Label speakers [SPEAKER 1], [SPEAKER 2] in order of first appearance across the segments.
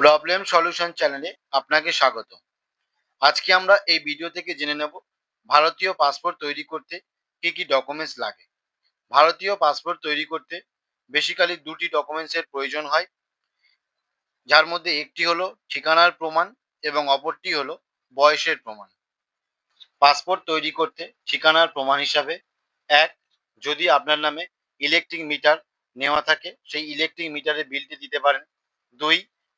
[SPEAKER 1] Problem solution চ্যানেলে আপনাকে স্বাগত। আজকে আমরা এই ভিডিও থেকে জেনে নেব ভারতীয় পাসপোর্ট তৈরি করতে কি কি ডকুমেন্টস লাগে। ভারতীয় পাসপোর্ট তৈরি করতে বেসিক্যালি দুটি ডকুমেন্টসের প্রয়োজন হয়। যার মধ্যে একটি হলো ঠিকানার প্রমাণ এবং অপরটি হলো বয়সের প্রমাণ। পাসপোর্ট তৈরি করতে ঠিকানার প্রমাণ হিসাবে এক, যদি আপনার নামে ইলেকট্রিক মিটার নেওয়া থাকে, সেই ইলেকট্রিক মিটারের বিলটি দিতে পারেন। দুই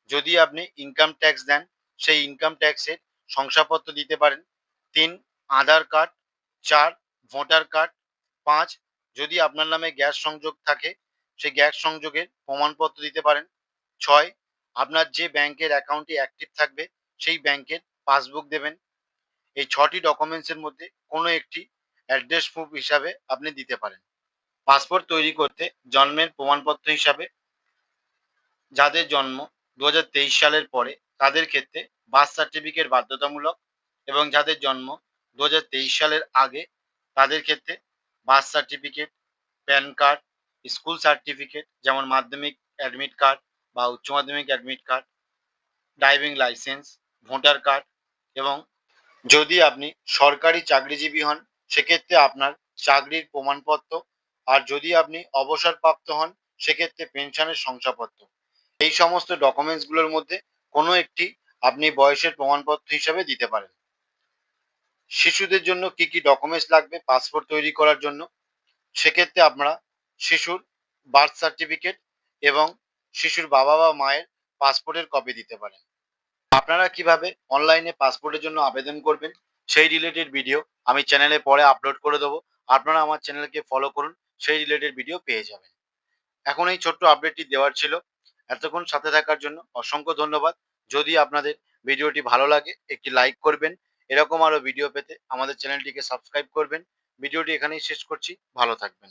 [SPEAKER 1] যদি আপনি ইনকাম ট্যাক্স দেন, সেই ইনকাম ট্যাক্সের শংসাপত্র দিতে পারেন। তিন, আধার কার্ড, চার, ভোটার কার্ড, পাঁচ, যদি আপনার নামে গ্যাস সংযোগ থাকে, সেই গ্যাস সংযোগের প্রমাণপত্র দিতে পারেন। ছয়, আপনার যে ব্যাংকের অ্যাকাউন্টটি অ্যাক্টিভ থাকবে, সেই ব্যাংকের পাসবুক দেবেন। এই ছটি ডকুমেন্টসের মধ্যে কোনো একটি অ্যাড্রেস প্রুফ হিসাবে আপনি দিতে পারেন। পাসপোর্ট তৈরি করতে জন্মের প্রমাণপত্র হিসাবে যাদের জন্ম দু হাজার তেইশ সালের পরে তাদের ক্ষেত্রে বার্থ সার্টিফিকেট বাধ্যতামূলক এবং যাদের জন্ম দু হাজার তেইশ সালের আগে তাদের ক্ষেত্রে birth certificate, PAN card, school certificate যেমন মাধ্যমিক অ্যাডমিট কার্ড বা উচ্চ মাধ্যমিক admit card, driving licence, voter card এবং যদি আপনি সরকারি চাকরিজীবী হন, সেক্ষেত্রে আপনার চাকরির প্রমাণপত্র আর যদি আপনি অবসরপ্রাপ্ত হন, সেক্ষেত্রে পেনশনের শংসাপত্র। এই সমস্ত ডকুমেন্টসগুলোর মধ্যে কোনো একটি আপনি বয়সের প্রমাণপত্র হিসাবে দিতে পারেন। শিশুদের জন্য কি কি ডকুমেন্টস লাগবে পাসপোর্ট তৈরি করার জন্য? সেক্ষেত্রে আপনারা শিশুর বার্থ সার্টিফিকেট এবং শিশুর বাবা বা মায়ের পাসপোর্টের কপি দিতে পারেন। আপনারা কীভাবে অনলাইনে পাসপোর্টের জন্য আবেদন করবেন সেই রিলেটেড ভিডিও আমি চ্যানেলে পরে আপলোড করে দেবো। আপনারা আমার চ্যানেলকে ফলো করুন, সেই রিলেটেড ভিডিও পেয়ে যাবেন। এখন এই ছোট্ট আপডেটটি দেওয়ার ছিল। এতক্ষণ সাথে থাকার জন্য অসংখ্য ধন্যবাদ। যদি আপনাদের ভিডিওটি ভালো লাগে, একটি লাইক করবেন। এরকম আরও ভিডিও পেতে আমাদের চ্যানেলটিকে সাবস্ক্রাইব করবেন। ভিডিওটি এখানেই শেষ করছি। ভালো থাকবেন।